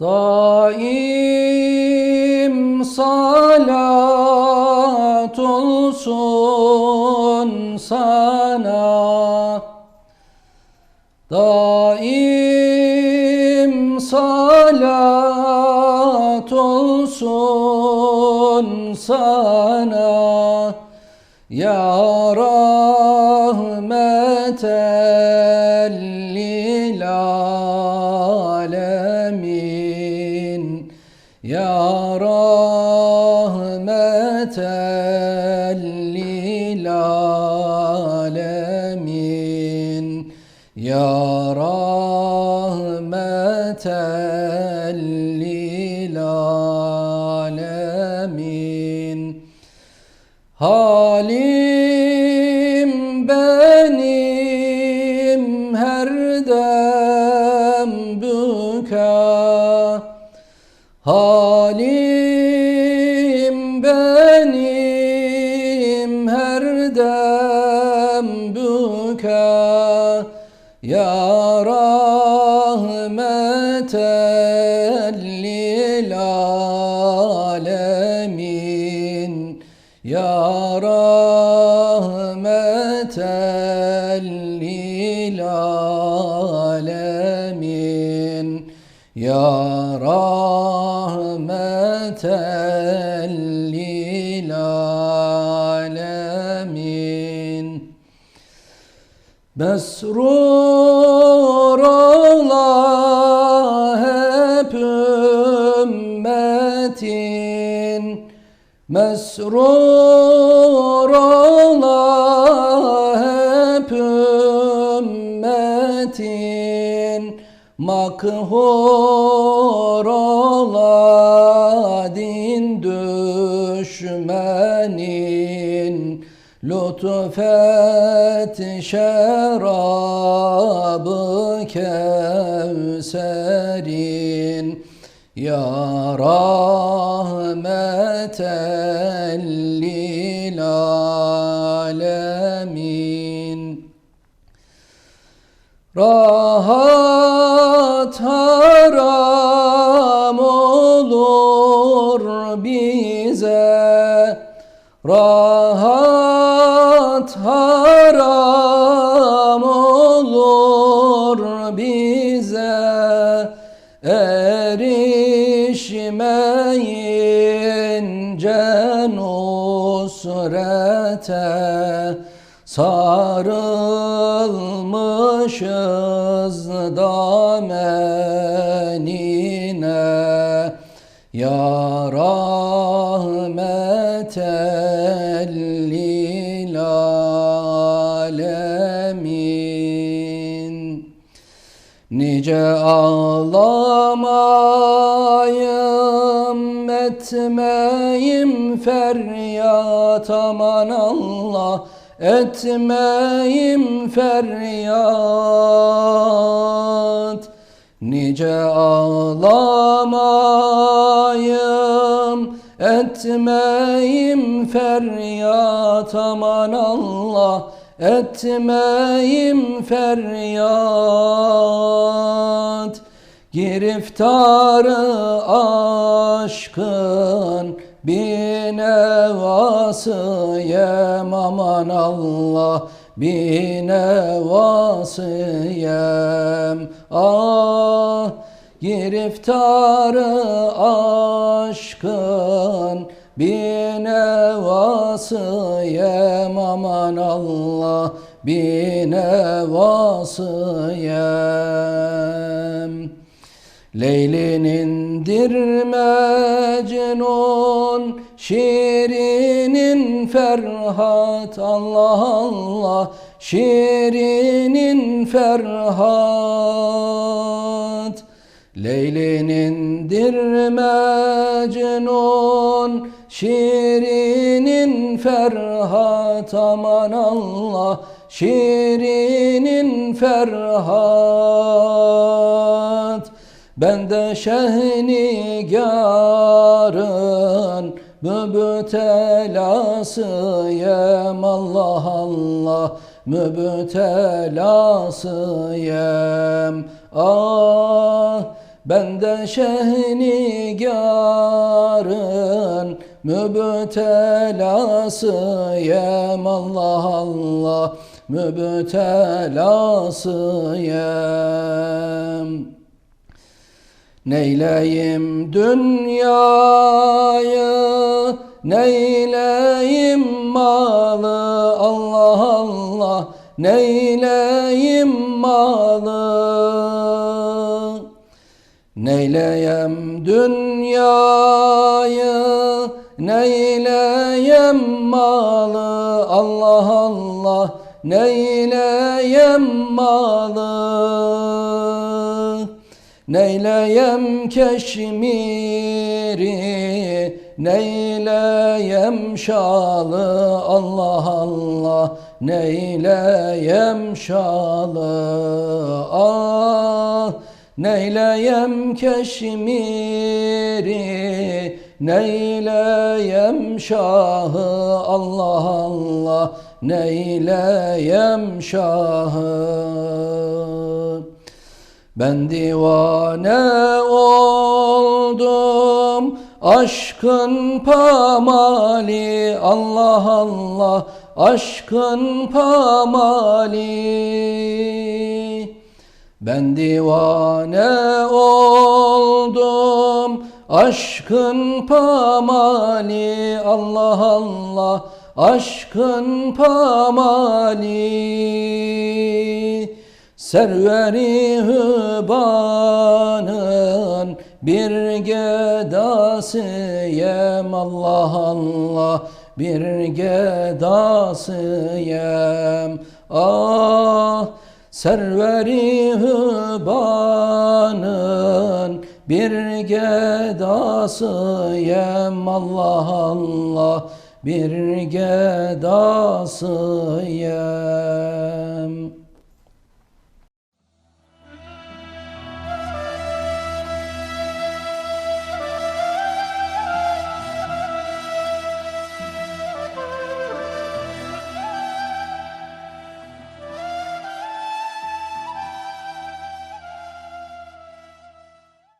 Daim salat olsun sana. Daim salat olsun sana. Ya rahmeten rahmeten lil alemin Ya rahmeten lil benim her dem büka Ya rahmeten lil alemin Ya rahmeten lil alemin Ya rahmeten alemin. Mesrur ola hep ümmetin. Mesrur ola hep ümmetin. Makhur düşmenin Lütfet şerabı kevserin. Ya rahmeten lil alemin. Rahat bize Rahat haram olur bize Erişmeyince nusrete Sarılmışız damenine. Ya lil alemin. Nice ağlamayım etmeyim feryat aman Allah etmeyim feryat. Nice ağlamayım etmeyim feryat aman Allah. Etmeyim feryat. Giriftarı aşkın bin evasıyem aman Allah. Bin evasıyem ah Giriftarı aşkın bin evasıyem aman Allah bin evasıyem Leylinindir Mecnun Şiirinin Ferhat Allah Allah Şiirinin Ferhat Leylinindir Mecnun Şiirinin Ferhat aman Allah Şiirinin Ferhat. Ben de şehnigarın mübtelasıyım Allah Allah mübtelasıyım. Ah ben de şehnigarın mübtelasıyım Allah Allah mübtelasıyım Neyleyim dünyayı, neyleyim malı Allah Allah, neyleyim Neyleyem dünyayı, neyleyem malı Allah Allah, neyleyem malı. Neyleyem keşmiri, neyleyem şalı Allah Allah, neyleyem şalı ah. Neyleyem keşmiri, neyleyem şahı Allah Allah, neyleyem şahı. Ben divane oldum aşkın pamali Allah Allah aşkın pamali Ben divane oldum aşkın pamali Allah Allah aşkın pamali. Serveri hübanın bir gedasıyım Allah Allah bir gedasıyım ah Serveri hübanın bir gedasıyım Allah Allah bir gedasıyım